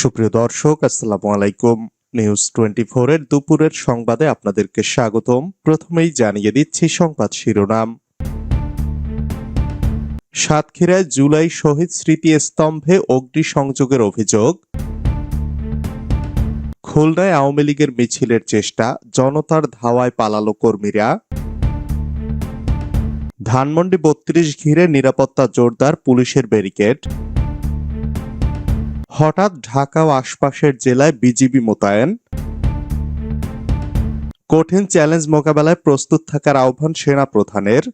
সুপ্রিয় দর্শক, আসসালামু আলাইকুম। নিউজ টোয়েন্টি এর দুপুরের সংবাদে আপনাদেরকে স্বাগতম। প্রথমেই জানিয়ে দিচ্ছি সংবাদ শিরোনাম। সাতক্ষীরায় জুলাই শহীদ স্মৃতি স্তম্ভে অগ্নিসংযোগের অভিযোগ। খুলনায় আওয়ামী লীগের মিছিলের চেষ্টা, জনতার ধাওয়ায় পালালো কর্মীরা। ধানমন্ডি বত্রিশ ঘিরে নিরাপত্তা জোরদার পুলিশের ব্যারিকেড। হঠাৎ ঢাকা ও আশপাশের জেলায় বিজিবি মোতায়েন। কঠিন চ্যালেঞ্জ মোকাবেলায় প্রস্তুত থাকার আহ্বান সেনা প্রধানের।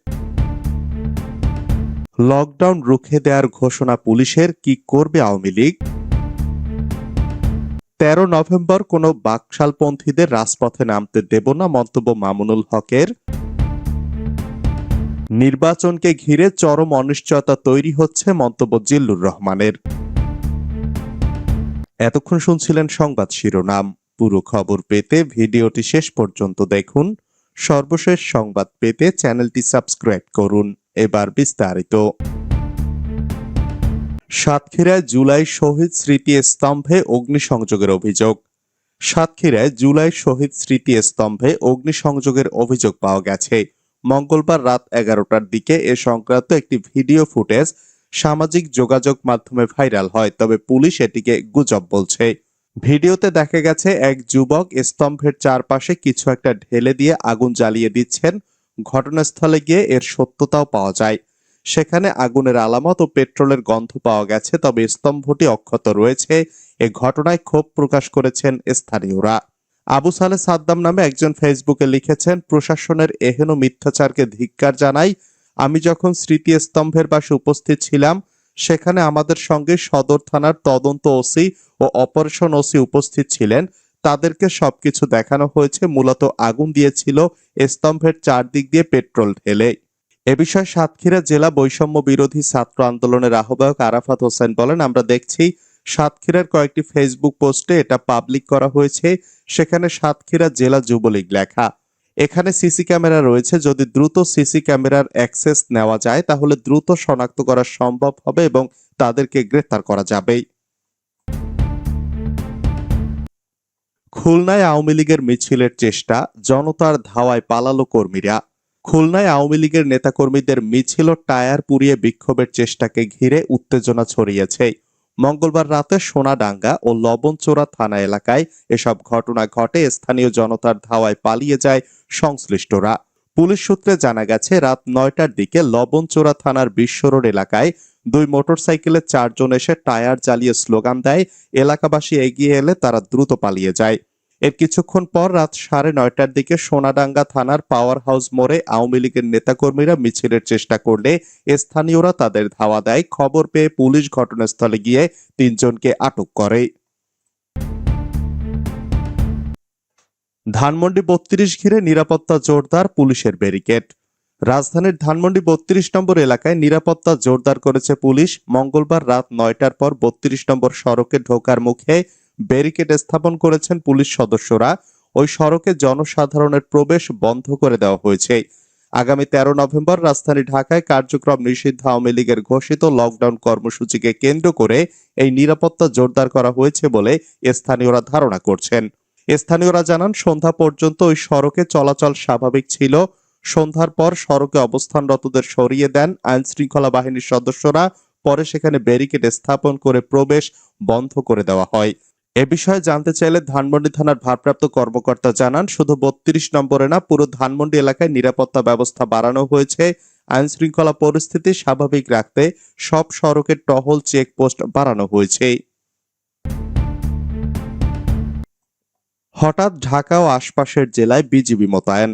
লকডাউন রুখে দেওয়ার ঘোষণা পুলিশের, কি করবে আওয়ামী লীগ? তেরো নভেম্বর কোনো বাকশালপন্থীদের রাজপথে নামতে দেব না মন্তব্য মামুনুল হকের। নির্বাচনকে ঘিরে চরম অনিশ্চয়তা তৈরি হচ্ছে মন্তব্য জিল্লুর রহমানের। এতক্ষণ শুনছিলেন সংবাদ শিরোনাম। পুরো খবর পেতে ভিডিওটি শেষ পর্যন্ত দেখুন। সর্বশেষ সংবাদ পেতে চ্যানেলটি সাবস্ক্রাইব করুন। এবার বিস্তারিত। সাতক্ষীরায় জুলাই শহীদ স্মৃতি স্তম্ভে অগ্নিসংযোগের অভিযোগ। সাতক্ষীরায় জুলাই শহীদ স্মৃতি স্তম্ভে অগ্নিসংযোগের অভিযোগ পাওয়া গেছে। মঙ্গলবার রাত এগারোটার দিকে এ সংক্রান্ত একটি ভিডিও ফুটেজ সামাজিক যোগাযোগ মাধ্যমে ভাইরাল হয়, তবে পুলিশ এটিকে গুজব বলছে। ভিডিওতে দেখা গেছে, এক যুবক স্তম্ভের চারপাশে কিছু একটা ঢেলে দিয়ে আগুন জ্বালিয়ে দিচ্ছেন। ঘটনাস্থলে গিয়ে এর সত্যতাও পাওয়া যায়। সেখানে আগুনের আলামত ও পেট্রোলের গন্ধ পাওয়া গেছে, তবে স্তম্ভটি অক্ষত রয়েছে। এ ঘটনায় ক্ষোভ প্রকাশ করেছেন স্থানীয়রা। আবু সালে সাদ্দাম নামে একজন ফেসবুকে লিখেছেন, প্রশাসনের এহেন মিথ্যাচারকে ধিক্কার জানাই আমি যখন স্মৃতি স্তম্ভের পাশে উপস্থিত ছিলাম, সেখানে আমাদের সঙ্গে সদর থানার তদন্ত ওসি ও অপারেশন ওসি উপস্থিত ছিলেন। তাদেরকে সবকিছু দেখানো হয়েছে, মূলত আগুন দিয়েছিল স্তম্ভের চারদিক দিয়ে পেট্রোল ঢেলে। এ বিষয়ে সাতক্ষীরা জেলা বৈষম্য বিরোধী ছাত্র আন্দোলনের আহ্বায়ক আরাফাত হোসেন বলেন, আমরা দেখছি সাতক্ষীরার কয়েকটি ফেসবুক পোস্টে এটা পাবলিক করা হয়েছে। সেখানে সাতক্ষীরা জেলা যুবলীগ লেখা। এখানে সিসি ক্যামেরা রয়েছে। যদি দ্রুত সিসি ক্যামেরার অ্যাক্সেস নেওয়া যায়, তাহলে দ্রুত শনাক্ত করা সম্ভব হবে এবং তাদেরকে গ্রেফতার করা যাবে খুলনায় আওয়ামী লীগের মিছিলের চেষ্টা, জনতার ধাওয়ায় পালালো কর্মীরা। খুলনায় আওয়ামী লীগের নেতাকর্মীদের মিছিল টায়ার পুড়িয়ে বিক্ষোভের চেষ্টাকে ঘিরে উত্তেজনা ছড়িয়েছে। মঙ্গলবার রাতে সোনাডাঙ্গা ও লবণচোরা থানা এলাকায় এসব ঘটনা ঘটে স্থানীয় জনতার ধাওয়ায় পালিয়ে যায় সংশ্লিষ্টরা। পুলিশ সূত্রে জানা গেছে, রাত নয়টার দিকে লবণচোরা থানার বিশ্ব রোড এলাকায় দুই মোটরসাইকেলে চারজন এসে টায়ার জ্বালিয়ে স্লোগান দেয়, এলাকাবাসী এগিয়ে এলে তারা দ্রুত পালিয়ে যায়। এর কিছুক্ষণ পর রাত সাড়ে নয়টার দিকে সোনাডাঙ্গা থানার পাওয়ার হাউস মোড়ে আওয়ামী লীগের নেতাকর্মীরা মিছিলের চেষ্টা করলে স্থানীয়রা তাদের ধাওয়া দেয়। খবর পেয়ে পুলিশ ঘটনাস্থলে গিয়ে তিনজনকে আটক করে। ধানমন্ডি বত্রিশ ঘিরে নিরাপত্তা জোরদার পুলিশের ব্যারিকেড। রাজধানীর ধানমন্ডি বত্রিশ নম্বর এলাকায় নিরাপত্তা জোরদার করেছে পুলিশ। মঙ্গলবার রাত নয়টার পর বত্রিশ নম্বর সড়কে ঢোকার মুখে ব্যারিকেড স্থাপন করেছেন পুলিশ সদস্যরা। ওই সড়কে জনসাধারণের প্রবেশ বন্ধ করে দেওয়া হয়েছে। আগামী তেরো নভেম্বর রাজধানী ঢাকায় কার্যক্রম নিষিদ্ধ আওয়ামী লীগের ঘোষিত লকডাউন কর্মসূচিকে কেন্দ্র করে এই নিরাপত্তা জোরদার করা হয়েছে বলে স্থানীয়রা ধারণা করছেন। স্থানীয়রা জানান, সন্ধ্যা পর্যন্ত ওই সড়কে চলাচল স্বাভাবিক ছিল। সন্ধ্যার পর সড়কে অবস্থানরতদের সরিয়ে দেন আইন শৃঙ্খলা বাহিনীর সদস্যরা। পরে সেখানে ব্যারিকেড স্থাপন করে প্রবেশ বন্ধ করে দেওয়া হয়। এ বিষয়ে জানতে চাইলে ধানমন্ডি থানার ভারপ্রাপ্ত কর্মকর্তা জানান, শুধু বত্রিশ নম্বরে না, পুরো ধানমন্ডি এলাকায় নিরাপত্তা ব্যবস্থা বাড়ানো হয়েছে। আইন শৃঙ্খলা পরিস্থিতি স্বাভাবিক রাখতে সব সড়কের টহল চেকপোস্ট বাড়ানো হয়েছে। হঠাৎ ঢাকা ও আশপাশের জেলায় বিজিবি মোতায়েন।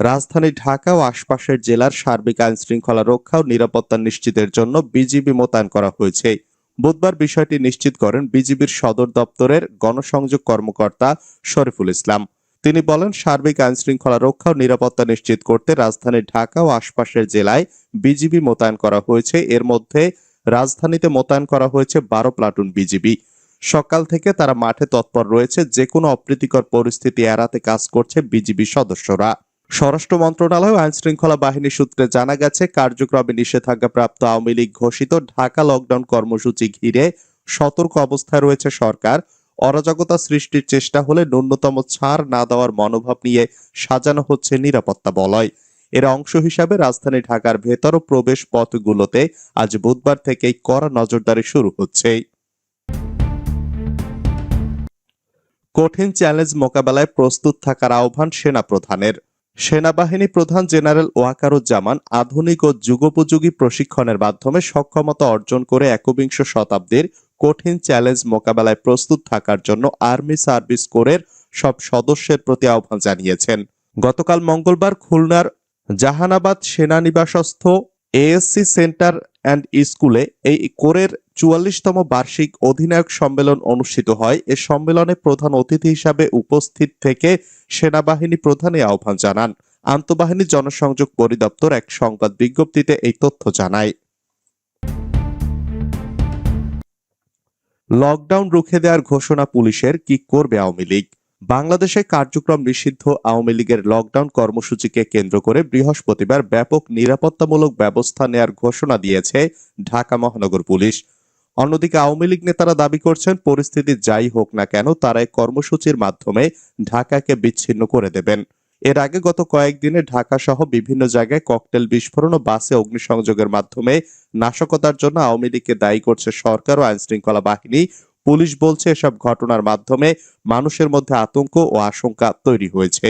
রাজধানী ঢাকা ও আশপাশের জেলার সার্বিক আইন শৃঙ্খলা রক্ষা ও নিরাপত্তা নিশ্চিতের জন্য বিজিবি মোতায়েন করা হয়েছে। বুধবার বিষয়টি নিশ্চিত করেন বিজিবির সদর দপ্তরের গণসংযোগ কর্মকর্তা শরীফুল ইসলাম। তিনি বলেন, সার্বিক আইন শৃঙ্খলা রক্ষা ও নিরাপত্তা নিশ্চিত করতে রাজধানী ঢাকা ও আশপাশের জেলায় বিজিবি মোতায়েন করা হয়েছে। এর মধ্যে রাজধানীতে মোতায়েন করা হয়েছে বারো প্লাটুন বিজিবি। সকাল থেকে তারা মাঠে তৎপর রয়েছে। যে কোনো অপ্রীতিকর পরিস্থিতি এড়াতে কাজ করছে বিজিবি সদস্যরা। স্বরাষ্ট্র মন্ত্রণালয় আইন শৃঙ্খলা বাহিনী সূত্রে জানা গেছে, কার্যক্রমে নিষেধাজ্ঞা প্রাপ্ত আওয়ামী লীগ ঘোষিত ঢাকা লকডাউন কর্মসূচি ঘিরে সতর্ক অবস্থায় রয়েছে সরকার। অরাজকতা সৃষ্টির চেষ্টা হলে ন্যূনতম ছাড় না দেওয়ার মনোভাব নিয়ে সাজানো হচ্ছে নিরাপত্তা বলয়। এর অংশ হিসাবে রাজধানী ঢাকার ভেতর ও প্রবেশ পথগুলোতে আজ বুধবার থেকেই কড়া নজরদারি শুরু হচ্ছে। কঠিন চ্যালেঞ্জ মোকাবেলায় প্রস্তুত থাকার আহ্বান সেনা প্রধানের সেনাবাহিনী প্রধান জেনারেল ওয়াকারুজ্জামান আধুনিক ও যুগোপযোগী প্রশিক্ষণের মাধ্যমে সক্ষমতা অর্জন করে একবিংশ শতাব্দীর কঠিন চ্যালেঞ্জ মোকাবেলায় প্রস্তুত থাকার জন্য আর্মি সার্ভিস কোরের সব সদস্যের প্রতি আহ্বান জানিয়েছেন। গতকাল মঙ্গলবার খুলনার জাহানাবাদ সেনানিবাসস্থ এএসসি সেন্টার অ্যান্ড স্কুলে এই কোরের চুয়াল্লিশতম বার্ষিক অধিনায়ক সম্মেলন অনুষ্ঠিত হয়। এ সম্মেলনে প্রধান অতিথি হিসাবে উপস্থিত থেকে সেনাবাহিনী প্রধান আহ্বান জানান। আন্তঃবাহিনী জনসংযোগ পরিদপ্তর এক সংবাদ বিজ্ঞপ্তিতে এই তথ্য জানায়। লকডাউন রুখে দেওয়ার ঘোষণা পুলিশের, কি করবে আওয়ামী লীগ? বাংলাদেশে কার্যক্রম নিষিদ্ধ আওয়ামী লীগের লকডাউন কর্মসূচিকে কেন্দ্র করে বৃহস্পতিবার ব্যাপক নিরাপত্তামূলক ব্যবস্থা নেয়ার ঘোষণা দিয়েছে ঢাকা মহানগর পুলিশ। অন্যদিকে আওয়ামী লীগ নেতারা দাবি করছেন, পরিস্থিতি যাই হোক না কেন, তারা এই কর্মসূচির মাধ্যমে ঢাকাকে বিচ্ছিন্ন করে দেবেন। এর আগে গত কয়েকদিনে ঢাকা সহ বিভিন্ন জায়গায় ককটেল বিস্ফোরণ ও বাসে অগ্নিসংযোগের মাধ্যমে নাশকতার জন্য আওয়ামী লীগকে দায়ী করছে সরকার ও আইনশৃঙ্খলা বাহিনী। পুলিশ বলছে, এসব ঘটনার মাধ্যমে মানুষের মধ্যে আতঙ্ক ও আশঙ্কা তৈরি হয়েছে।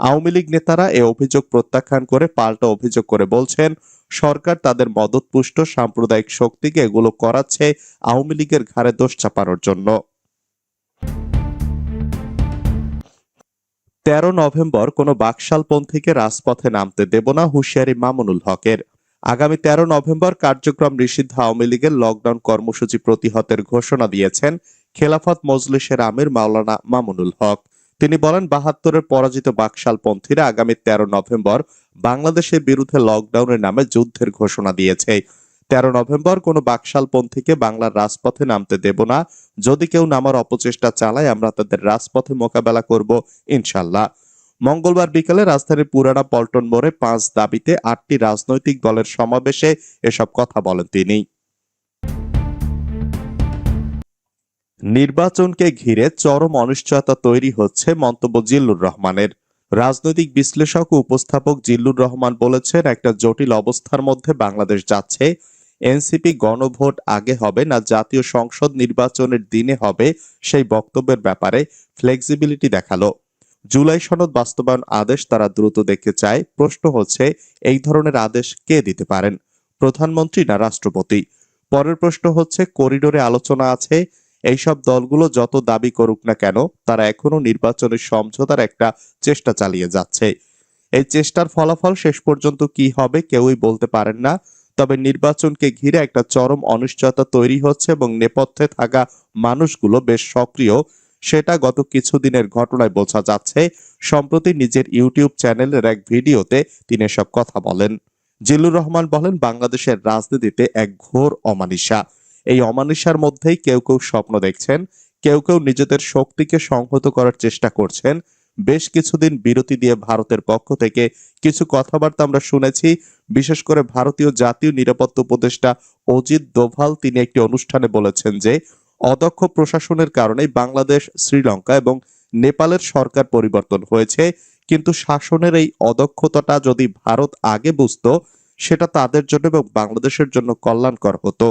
আওয়ামী লীগ নেতারা এ অভিযোগ প্রত্যাখ্যান করে পাল্টা অভিযোগ করে বলছেন, সরকার তাদের মদতপুষ্ট সাম্প্রদায়িক শক্তিকে এগুলো করাচ্ছে আওয়ামী লীগের ঘাড়ে দোষ চাপানোর জন্য। তেরো নভেম্বর কোনো বাকশালপন্থীকে রাজপথে নামতে দেব না হুঁশিয়ারি মামুনুল হকের। আগামী তেরো নভেম্বর কার্যক্রম নিষিদ্ধ আওয়ামী লীগের লকডাউন কর্মসূচি প্রতিহতের ঘোষণা দিয়েছেন খেলাফত মজলিসের আমির মাওলানা মামুনুল হক। তিনি বলেন, বাহাত্তরের পরাজিত বাকশালপন্থীরা আগামী তেরো নভেম্বর বাংলাদেশের বিরুদ্ধে লকডাউনের নামে যুদ্ধের ঘোষণা দিয়েছে। তেরো নভেম্বর কোনো বাকশালপন্থীকে বাংলার রাজপথে নামতে দেব না। যদি কেউ নামার অপচেষ্টা চালায়, আমরা তাদের রাজপথে মোকাবেলা করব, ইনশাল্লাহ। মঙ্গলবার বিকেলে রাজধানীর পুরানা পল্টন মোড়ে পাঁচ দাবিতে আটটি রাজনৈতিক দলের সমাবেশে এসব কথা বলেন তিনি। নির্বাচনকে ঘিরে চরম অনিশ্চয়তা তৈরি হচ্ছে মন্তব্য জিল্লুর রহমানের। রাজনৈতিক বিশ্লেষক ও উপস্থাপক জিল্লুর রহমান বলেছেন, একটা জটিল অবস্থার মধ্যে বাংলাদেশ যাচ্ছে। এনসিপি গণভোট আগে হবে না, জাতীয় সংসদ নির্বাচনের দিনে হবে, সেই বক্তব্যের ব্যাপারে ফ্লেক্সিবিলিটি দেখাল। জুলাই সনদ বাস্তবায়ন আদেশ তারা দ্রুত দেখতে চায়। প্রশ্ন হচ্ছে, এই ধরনের আদেশ কে দিতে পারেন? প্রধানমন্ত্রী না রাষ্ট্রপতি? পরের প্রশ্ন হচ্ছে, করিডোরে আলোচনা আছে, এইসব দলগুলো যত দাবি করুক না কেন, তারা এখনও নির্বাচনের সমঝোতার একটা চেষ্টা চালিয়ে যাচ্ছে। এই চেষ্টার ফলাফল শেষ পর্যন্ত কি হবে কেউই বলতে পারেন না, তবে নির্বাচনকে ঘিরে একটা চরম অনিশ্চয়তা তৈরি হচ্ছে এবং নেপথ্যে থাকা মানুষগুলো বেশ সক্রিয়। সেটা গত কিছুদিনের ঘটনায় বোঝা যাচ্ছে, সম্প্রতি নিজের ইউটিউব চ্যানেলের এক ভিডিওতে তিনি এসব কথা বলেন। জিল্লুর রহমান বলেন, বাংলাদেশের রাজনীতিতে এক ঘোর অমানিসা এই অমানিসার মধ্যেই কেউ কেউ স্বপ্ন দেখছেন, কেউ কেউ নিজেদের শক্তিকে সংহত করার চেষ্টা করছেন। বেশ কিছুদিন বিরতি দিয়ে ভারতের পক্ষ থেকে কিছু কথাবার্তা আমরা শুনেছি। বিশেষ করে ভারতীয় জাতীয় নিরাপত্তা উপদেষ্টা অজিত দোভাল, তিনি একটি অনুষ্ঠানে বলেছেন যে অদক্ষ প্রশাসনের কারণেই বাংলাদেশ, শ্রীলঙ্কা এবং নেপালের সরকার পরিবর্তন হয়েছে। কিন্তু শাসনের এই অদক্ষতাটা যদি ভারত আগে বুঝতো, সেটা তাদের জন্য এবং বাংলাদেশের জন্য কল্যাণকর হতো।